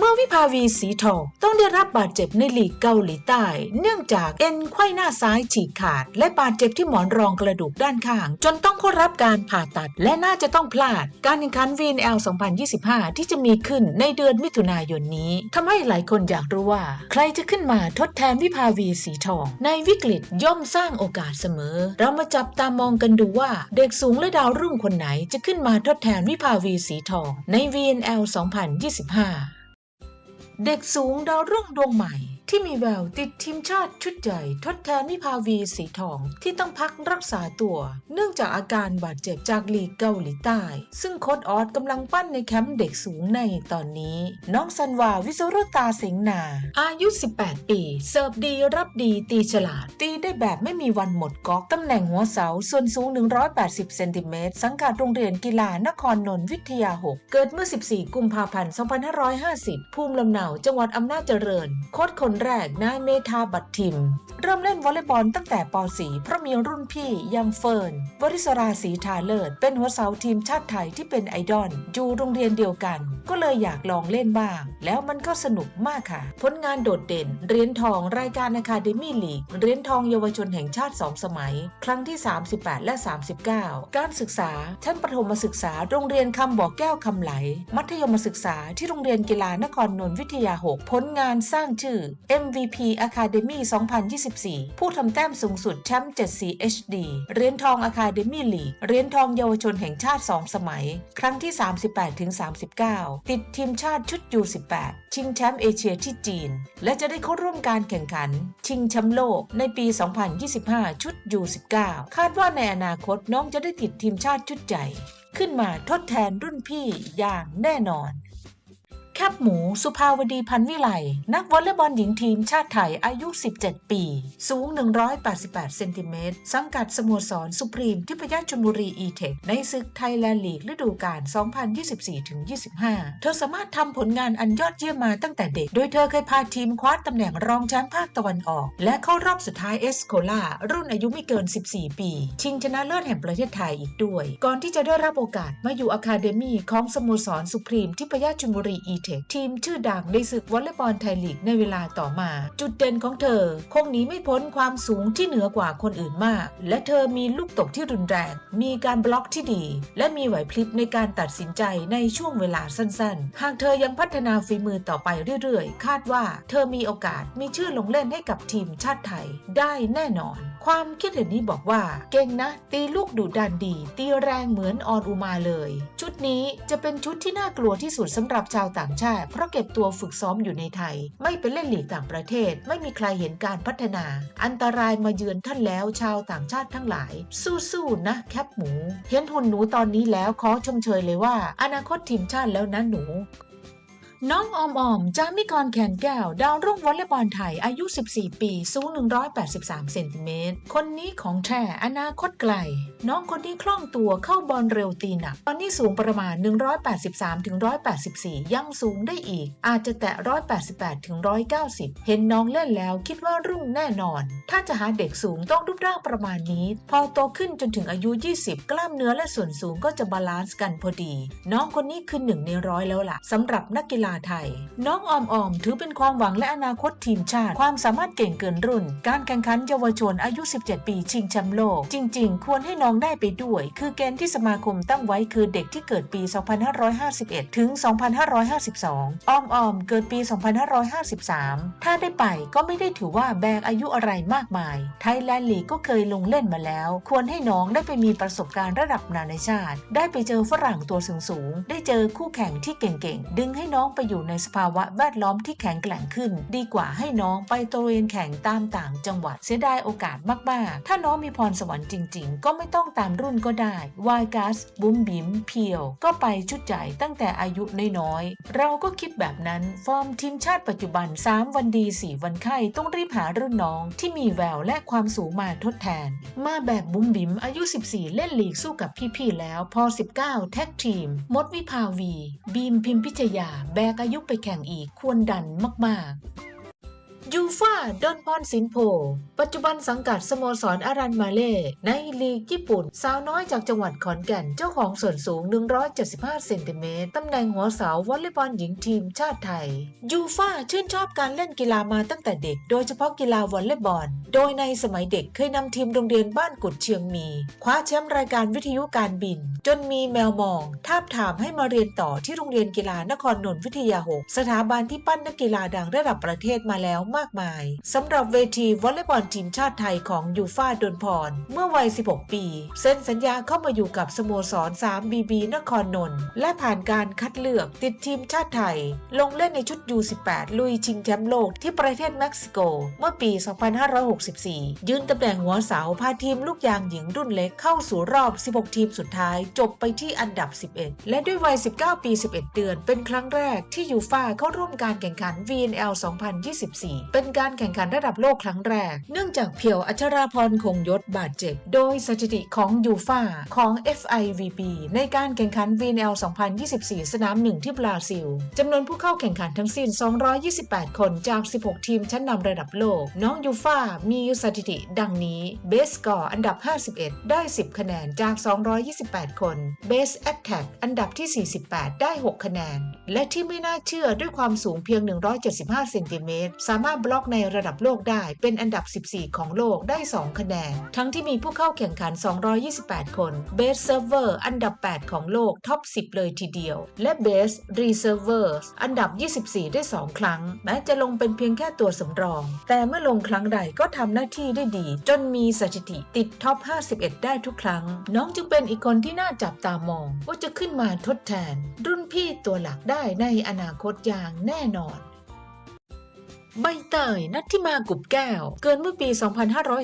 เมื่อวิภาวีสีทองต้องได้รับบาดเจ็บในลีกเกาหลีใต้ เนื่องจากเอ็นไขว้หน้าซ้ายฉีกขาด และบาดเจ็บที่หมอนรองกระดูกด้านข้าง จนต้องเข้ารับการผ่าตัด และน่าจะต้องพลาด การแข่งขัน VNL 2025 ที่จะมีขึ้นในเดือนมิถุนายนนี้ทำให้หลายคนอยากรู้ว่า ใครจะขึ้นมาทดแทนวิภาวีสีทอง ในวิกฤตย่อมสร้างโอกาสเสมอ เรามาจับตามองกันดูว่า เด็กสูงและดาวรุ่งคนไหนจะขึ้นมาทดแทนวิภาวีสีทอง ใน VNL 2025 เด็กสูงดาวรุ่งดวงใหม่ ที่มีแววติดทีมชาติชุดใหญ่ทดแทนวิภาวีสีทองที่ต้องพักรักษาตัว เนื่องจากอาการบาดเจ็บจากลีกเกาหลีใต้ ซึ่งโค้ดออสกำลังปั้นในแคมป์เด็กสูงในตอนนี้ น้องซันวาวิสุรุตาเสิงนา อายุ 18 ปี เสิร์ฟดีรับดีตีฉลาด ตีได้แบบไม่มีวันหมดก๊อกตำแหน่งหัวเสาส่วนสูง 180 เซนติเมตรสังกัดโรงเรียนกีฬานครนนทวิทยา 6 เกิดเมื่อ 14 กุมภาพันธ์ 2550 ภูมิลำเนาจังหวัดอำนาจเจริญ โค้ชคนแรกนายเมธาบัตทิม เริ่มเล่นวอลเลย์บอลตั้งแต่ป .4 เพราะมีรุ่นพี่ยังเฟิร์นวริศราศรีทาเลิศเป็นหัวเสาทีมชาติไทยที่เป็นไอดอลอยู่โรงเรียนเดียวกัน ก็เลยอยากลองเล่นบ้าง แล้วมันก็สนุกมากค่ะ ผลงานโดดเด่นเหรียญทองรายการอะคาเดมี่ลีกเหรียญทองเยาวชนแห่งชาติ 2 สมัย ครั้งที่ 38 และ 39 การศึกษาชั้นประถมศึกษาโรงเรียนคำบอกแก้วคำไหล มัธยมศึกษาที่โรงเรียนกีฬานครนนทวิทยา 6 ผลงานสร้างชื่อ MVP Academy 2024 ผู้ทำแต้มสูงสุดแชมป์7 4 HD เหรียญทอง Academy League เหรียญทองเยาวชนแห่งชาติ 2 สมัย ครั้งที่ 38ถึง39 ติดทีมชาติชุด U18 ชิงแชมป์เอเชียที่จีน และจะได้เข้าร่วมการแข่งขัน ชิงแชมป์โลกในปี 2025 ชุด U19 คาดว่าในอนาคตน้องจะได้ติดทีมชาติชุดใหญ่ ขึ้นมาทดแทนรุ่นพี่อย่างแน่นอน แคบหมู สุภาวดีพันวิไล นักวอลเลย์บอลหญิงทีมชาติไทยอายุ 17 ปี สูง 188 เซนติเมตร สังกัดสโมสรสุพรีมทิพยชลบุรีอีเทคในศึกไทยแลนด์ลีกฤดูกาล 2024-25 เธอสามารถทำผลงานอันยอดเยี่ยมมาตั้งแต่เด็ก โดยเธอเคยพาทีมคว้าตำแหน่งรองแชมป์ภาคตะวันออก และเข้ารอบสุดท้ายเอสโคลารุ่นอายุไม่เกิน 14 ปี ชิงชนะเลิศแห่งประเทศไทยอีกด้วย ก่อนที่จะได้รับโอกาสมาอยู่อะคาเดมี่ของสโมสรสุพรีมทิพยชลบุรีอีเทคทีมชื่อดังในศึกวอลเลย์บอลไทยลีกในเวลาต่อมา จุดเด่นของเธอ คงหนีไม่พ้นความสูงที่เหนือกว่าคนอื่นมาก และเธอมีลูกตกที่รุนแรง มีการบล็อกที่ดี และมีไหวพริบในการตัดสินใจในช่วงเวลาสั้นๆ หากเธอยังพัฒนาฝีมือต่อไปเรื่อยๆ คาดว่าเธอมีโอกาสมีชื่อลงเล่นให้กับทีมชาติไทยได้แน่นอนความคิดเห็นนี้บอกว่า เก่งนะ ตีลูกดุดันดี ตีแรงเหมือนออนอุมาเลย ชุดนี้จะเป็นชุดที่น่ากลัวที่สุดสำหรับชาวต่างชาติ เพราะเก็บตัวฝึกซ้อมอยู่ในไทย ไม่ไปเล่นหลีกต่างประเทศ ไม่มีใครเห็นการพัฒนา อันตรายมาเยือนท่านแล้วชาวต่างชาติทั้งหลาย สู้ๆนะ แคปหมู เห็นหุ่นหนูตอนนี้แล้วขอชมเชยเลยว่า อนาคตทีมชาติแล้วนะหนู น้องออมออมจามิกรแขนแก้ว ดาวรุ่งวอลเลย์บอลไทย อายุ 14 ปี สูง 183 เซนติเมตร คนนี้ของแท้อนาคตไกล น้องคนนี้คล่องตัวเข้าบอลเร็วตีหนัก ตอนนี้สูงประมาณ 183-184 ยังสูงได้อีก อาจจะแตะ 188-190 เห็นน้องเล่นแล้วคิดว่ารุ่งแน่นอน ถ้าจะหาเด็กสูงต้องรูปร่างประมาณนี้ พอโตขึ้นจนถึงอายุ 20 กล้ามเนื้อและส่วนสูงก็จะบาลานซ์กันพอดี น้องคนนี้คือหนึ่งในร้อยแล้วล่ะสำหรับนักกีฬาไทย น้องออมออมถือเป็นความหวังและอนาคตทีมชาติ ความสามารถเก่งเกินรุ่น การแข่งขันเยาวชนอายุ 17 ปี ชิงแชมป์โลก จริง ๆ ควรให้น้องได้ไปด้วย คือเกณฑ์ที่สมาคมตั้งไว้คือเด็กที่เกิดปี 2551 ถึง 2552 ออมออมเกิดปี 2553 ถ้าได้ไปก็ไม่ได้ถือว่าแบกอายุอะไรมากมาย ไทยแลนด์ลีกก็เคยลงเล่นมาแล้ว ควรให้น้องได้ไปมีประสบการณ์ระดับนานาชาติ ได้ไปเจอฝรั่งตัวสูงๆได้เจอคู่แข่งที่เก่งๆ ดึงให้น้องไปอยู่ในสภาวะแวดล้อมที่แข็งแกร่งขึ้น ดีกว่าให้น้องไปตระเวนแข่งตามต่างจังหวัดเสียดายโอกาสมาก ๆ ถ้าน้องมีพรสวรรค์จริง ๆ ก็ไม่ต้องตามรุ่นก็ได้วายกัสบุ้มบิมเพียว ก็ไปชุดใหญ่ตั้งแต่อายุน้อยๆเราก็คิดแบบนั้นฟอร์มทีมชาติปัจจุบัน 3 วันดี 4 วันไข้ต้องรีบหารุ่นน้องที่มีแววและความสูงมาทดแทน มาแบบบุ้มบิมอายุ 14 เล่นลีกสู้กับพี่ ๆ แล้วพอ 19 แท็กทีม มดวิภาวี บีมพิมพิชยาแบกอายุไปแข่งอีกควรดันมาก ๆ ยูฟาดอนพรสินโพ ปัจจุบันสังกัดสโมสรอารันมาเล่ในลีกญี่ปุ่น สาวน้อยจากจังหวัดขอนแก่น เจ้าของส่วนสูง 175 เซนติเมตร ตำแหน่งหัวเสาวอลเลย์บอลหญิงทีมชาติไทย ยูฟาชื่นชอบการเล่นกีฬามาตั้งแต่เด็ก โดยเฉพาะกีฬาวอลเลย์บอล โดยในสมัยเด็กเคยนำทีมโรงเรียนบ้านกุดเชียงมี คว้าแชมป์รายการวิทยุการบิน จนมีแมวมองทาบถามให้มาเรียนต่อที่โรงเรียนกีฬานครนนทวิทยาหกสถาบันที่ปั้นนักกีฬาดังระดับประเทศมาแล้วมากมายสำหรับเวทีวอลเลย์บอลทีมชาติไทยของยูฟาดนพร เมื่อวัย 16 ปี เซ็นสัญญาเข้ามาอยู่กับสโมสร 3 BB นครนนท์และผ่านการคัดเลือกติดทีมชาติไทย ลงเล่นในชุด U18 ลุยชิงแชมป์โลกที่ประเทศเม็กซิโก เมื่อปี 2564 ยืนตำแหน่งหัวเสาพาทีมลูกยางหญิงรุ่นเล็กเข้าสู่รอบ 16 ทีมสุดท้าย จบไปที่อันดับ 11 และด้วยวัย 19 ปี 11 เดือน เป็นครั้งแรกที่ยูฟาเข้าร่วมการแข่งขัน VNL 2024เป็นการแข่งขันระดับโลกครั้งแรก เนื่องจากเพียวอัชราพรคงยศบาดเจ็บ โดยสถิติของยูฟาของ FIVB ในการแข่งขัน VNL 2024 สนามหนึ่งที่บราซิลจำนวนผู้เข้าแข่งขันทั้งสิ้น 228 คนจาก 16 ทีมชั้นนำระดับโลก น้องยูฟามีสถิติดังนี้เบสกอร์อันดับ 51 ได้ 10 คะแนนจาก 228 คนเบสแอตแทกอันดับที่ 48 ได้ 6 คะแนน และที่ไม่น่าเชื่อด้วยความสูงเพียง 175 เซนติเมตรสามารถบล็อกในระดับโลกได้เป็นอันดับ 14 ของโลกได้ 2 คะแนน ทั้งที่มีผู้เข้าแข่งขัน 228 คนเบสเซิร์ฟเวอร์อันดับ 8 ของโลกท็อป 10 เลยทีเดียว และเบสรีเซิร์ฟเวอร์อันดับ 24 ได้ 2 ครั้ง แม้จะลงเป็นเพียงแค่ตัวสำรอง แต่เมื่อลงครั้งใดก็ทำหน้าที่ได้ดี จนมีสถิติติดท็อป 51 ได้ทุกครั้ง น้องจึงเป็นอีกคนที่น่าจับตามอง ว่าจะขึ้นมาทดแทน รุ่นพี่ตัวหลักได้ในอนาคตอย่างแน่นอน ใบเตย นัทธิมากุบแก้ว เกิดเมื่อปี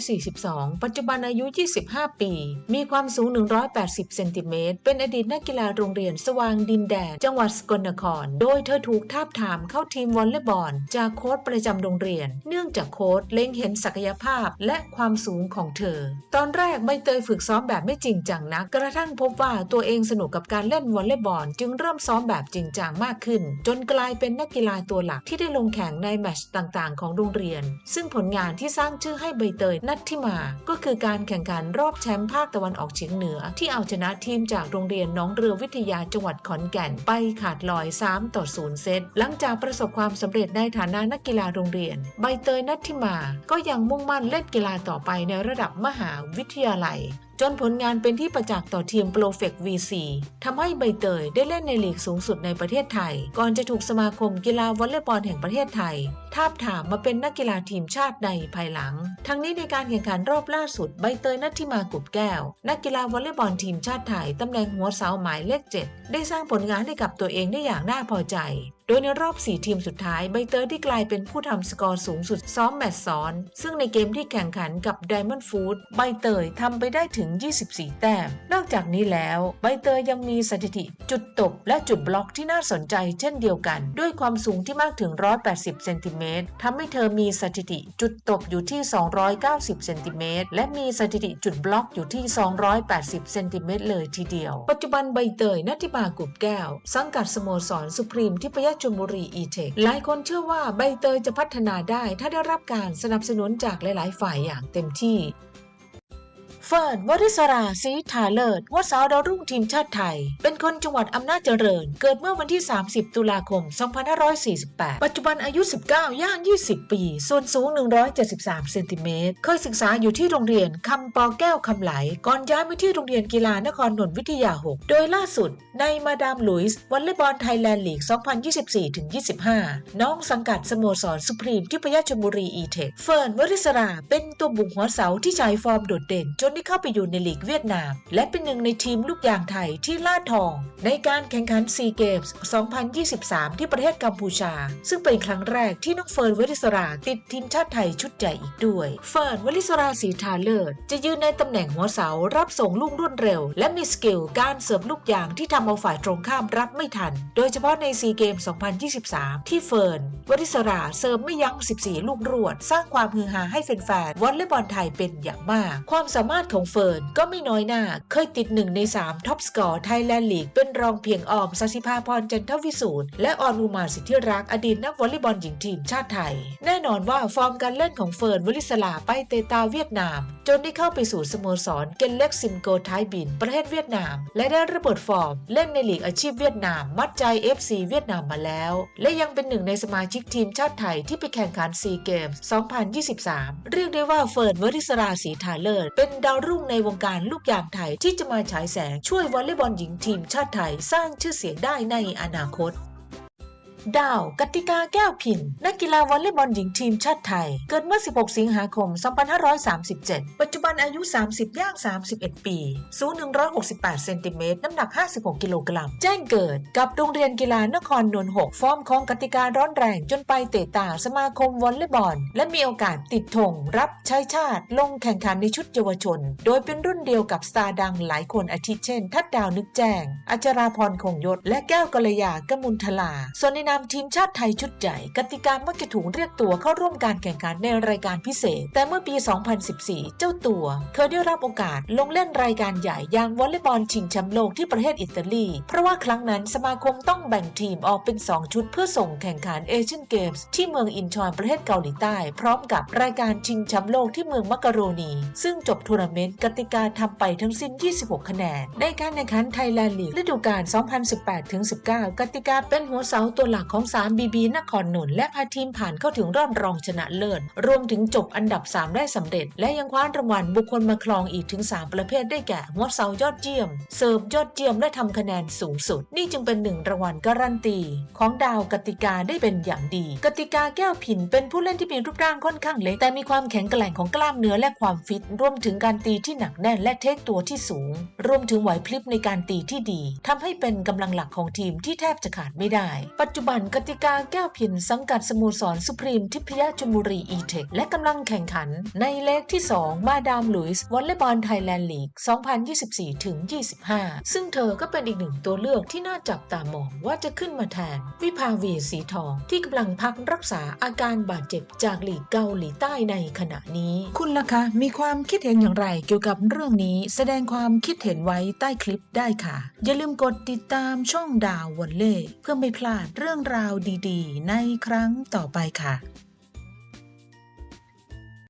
2542 ปัจจุบันอายุ 25 ปี มีความสูง 180 เซนติเมตร เป็นอดีตนักกีฬาโรงเรียนสว่างดินแดน จังหวัดสกลนคร โดยเธอถูกทาบทามเข้าทีมวอลเลย์บอล จากโค้ชประจำโรงเรียน เนื่องจากโค้ชเล็งเห็นศักยภาพและความสูงของเธอ ตอนแรกใบเตยฝึกซ้อมแบบไม่จริงจังนัก กระทั่งพบว่าตัวเองสนุกกับการเล่นวอลเลย์บอล จึงเริ่มซ้อมแบบจริงจังมากขึ้น จนกลายเป็นนักกีฬาตัวหลักที่ได้ลงแข่งในแมตช์ต่างๆ ของโรงเรียน ซึ่งผลงานที่สร้างชื่อให้ใบเตยนัททิมา ก็คือการแข่งขันรอบแชมป์ภาคตะวันออกเฉียงเหนือ ที่เอาชนะทีมจากโรงเรียนน้องเรือวิทยาจังหวัดขอนแก่นไปขาดลอย 3 ต่อ 0 เซต หลังจากประสบความสำเร็จในฐานะนักกีฬาโรงเรียน ใบเตยนัททิมา ก็ยังมุ่งมั่นเล่นกีฬาต่อไปในระดับมหาวิทยาลัยจนผลงานเป็นที่ประจักษ์ต่อทีมโปรเฟก VC ทำให้ใบเตยได้เล่นในลีกสูงสุดในประเทศไทย ก่อนจะถูกสมาคมกีฬาวอลเลย์บอลแห่งประเทศไทย ทาบทามมาเป็นนักกีฬาทีมชาติในภายหลัง ทั้งนี้ในการแข่งขันรอบล่าสุดใบเตยนัทธิมากุบแก้ว นักกีฬาวอลเลย์บอลทีมชาติไทยตำแหน่งหัวเสาหมายเลขเจ็ดได้สร้างผลงานให้กับตัวเองได้อย่างน่าพอใจโดยในรอบ 4 ทีมสุดท้ายใบเตยที่กลายเป็นผู้ทำสกอร์สูงสุดซ้อมแมตช์ซ้อน ซึ่งในเกมที่แข่งขันกับ Diamond Food ใบเตยทำไปได้ถึง 24 แต้ม นอกจากนี้แล้ว ใบเตยยังมีสถิติ จุดตบและจุดบล็อกที่น่าสนใจเช่นเดียวกัน ด้วยความสูงที่มากถึง 180 เซนติเมตรทำให้เธอมีสถิติ จุดตบอยู่ที่ 290 เซนติเมตรและมีสถิติจุดบล็อกอยู่ที่ 280 เซนติเมตรเลยทีเดียว ปัจจุบันใบเตยนัทธิมากุบแก้ว สังกัดสโมสรสุพรีมที่พยชลบุรีอีเทคหลายคนเชื่อว่าใบเตยจะพัฒนาได้ถ้าได้รับการสนับสนุนจากหลาย ๆ ฝ่ายอย่างเต็มที่ เฟิร์นวริศราศรีทาเลิศวสาวดาวรุ่งทีมชาติไทย เป็นคนจังหวัดอำนาจเจริญ เกิดเมื่อวันที่ 30 ตุลาคม 2548 ปัจจุบันอายุ 19 ย่าง 20 ปี ส่วนสูง 173 เซนติเมตร เคยศึกษาอยู่ที่โรงเรียนคำปอแก้วคำไหล ก่อนย้ายมาที่โรงเรียนกีฬานครนนทวิทยา 6 โดยล่าสุด ในมาดามลุยส์วอลเลย์บอลไทยแลนด์ลีก 2024-25 น้องสังกัดสโมสรสุพรีมที่พยชลบุรีอีเทค เฟิร์นวริศราเป็นตัวบุกหัวเสาที่ใช้ฟอร์มโดดเด่นจนได้เข้าไปอยู่ในลีกเวียดนาม และเป็นหนึ่งในทีมลูกยางไทยที่ล่าทอง ในการแข่งขันซีเกมส์2023 ที่ประเทศกัมพูชา ซึ่งเป็นครั้งแรกที่น้องเฟิร์นวริศราติดทีมชาติไทยชุดใหญ่อีกด้วย เฟิร์นวริศราสีทาเลิศจะยืนในตำแหน่งหัวเสารับส่งลูกรวดเร็ว และมีสกิลการเสิร์ฟลูกยางที่ทำเอาฝ่ายตรงข้ามรับไม่ทัน โดยเฉพาะในซีเกมส์2023 ที่เฟิร์นวริศราเสิร์ฟไม่ยั้ง14 ลูกรวด สร้างความฮือฮาให้แฟนๆวอลเลย์บอลไทยเป็นอย่างมาก ความสามารถติของเฟิร์นก็ไม่น้อยหน้า เคยติดหนึ่งใน 3 ท็อปสกอร์ไทยแลนด์ลีก เป็นรองเพียงออมสศิภาพรจันทวิสูตรและออนอุมาสิทธิรักอดีตนักวอลเลย์บอลหญิงทีมชาติไทย แน่นอนว่าฟอร์มการเล่นของเฟิร์นวลิสลาไปเตตาเวียดนามจนได้เข้าไปสู่สโมสรเกนเล็กซิมโกไทยบิน ประเทศเวียดนาม และได้ระเบิดฟอร์ม เล่นในลีกอาชีพเวียดนาม มัดใจ FC เวียดนามมาแล้ว และยังเป็นหนึ่งในสมาชิกทีมชาติไทยที่ไปแข่งขันซีเกมส์2023 เรียกได้ว่าเฟิร์นวริศราศรีถาเลิศเป็นดาวรุ่งในวงการลูกยางไทยที่จะมาฉายแสงช่วยวอลเลย์บอลหญิงทีมชาติไทยสร้างชื่อเสียงได้ในอนาคต ดาว กติกาแก้วพิน นักกีฬาวอลเลย์บอลหญิงทีมชาติไทย เกิดเมื่อ 16 สิงหาคม 2537 ปัจจุบันอายุ 30 ย่าง 31 ปี สูง 168 เซนติเมตร น้ำหนัก 56 กิโลกรัม แจ้งเกิดกับโรงเรียนกีฬานครนนท์6ฟอร์มของกติการ้อนแรงจนไปเตะตาสมาคมวอลเลย์บอล และมีโอกาสติดธงรับใช้ชาติ ลงแข่งขันในชุดเยาวชน โดยเป็นรุ่นเดียวกับสตาร์ดังหลายคนอาทิเช่น ทัดดาวนึกแจ้ง อัจราพรคงยศ และแก้วกัลยากมุลทลา ส่วนในนามทีมชาติไทยชุดใหญ่ กติกามักจะถูกเรียกตัวเข้าร่วมการแข่งขันในรายการพิเศษ แต่เมื่อปี 2014 เจ้าตัวเคยได้รับโอกาสลงเล่นรายการใหญ่อย่างวอลเลย์บอลชิงแชมป์โลกที่ประเทศอิตาลี เพราะว่าครั้งนั้นสมาคมต้องแบ่งทีมออกเป็น 2 ชุดเพื่อส่งแข่งขันเอเชียนเกมส์ที่เมืองอินชอนประเทศเกาหลีใต้ พร้อมกับรายการชิงแชมป์โลกที่เมืองมักกะโรนี ซึ่งจบทัวร์นาเมนต์กติกาทำไปทั้งสิ้น 26 คะแนนในการแข่งขันไทยแลนด์ลีกฤดูกาล 2018-19 กติกาเป็นหัวเสาตัวหลักของ3บีบีนครนนท์และพาทีมผ่านเข้าถึงรอบรองชนะเลิศ รวมถึงจบอันดับ 3 ได้สำเร็จ และยังคว้ารางวัลบุคคลมาครองอีกถึง 3 ประเภทได้แก่หัวเสายอดเยี่ยม เสิร์ฟยอดเยี่ยมและทำคะแนนสูงสุด นี่จึงเป็นหนึ่งรางวัลการันตี ของดาวกติกาได้เป็นอย่างดี กติกาแก้วพินเป็นผู้เล่นที่มีรูปร่างค่อนข้างเล็กแต่มีความแข็งแกร่งของกล้ามเนื้อและความฟิต รวมถึงการตีที่หนักแน่นและเทคตัวที่สูง รวมถึงไหวพลิบในการตีที่ดีทำให้เป็นกำลังหลักของทีมที่แทบจะขาดไม่ได้ ปัจจุบันกติกาแก้วพินสังกัดสโมสรสุพรีมทิพยชลบุรีอีเทคและกำลังแข่งขัน ในเลกที่ 2 มาดามลุยส์วอลเลย์บอลไทยแลนด์ลีก 2024-25 ซึ่งเธอก็เป็นอีกหนึ่งตัวเลือกที่น่าจับตามองว่าจะขึ้นมาแทน วิภาวีสีทอง ที่กำลังพักรักษาอาการบาดเจ็บจากลีกเกาหลีใต้ในขณะนี้ คุณล่ะคะ มีความคิดเห็นอย่างไรเกี่ยวกับเรื่องนี้ แสดงความคิดเห็นไว้ใต้คลิปได้ค่ะ อย่าลืมกดติดตามช่องดาววอลเล่เพื่อไม่พลาดเรื่รื่องราวดี ๆ ในครั้งต่อไปค่ะ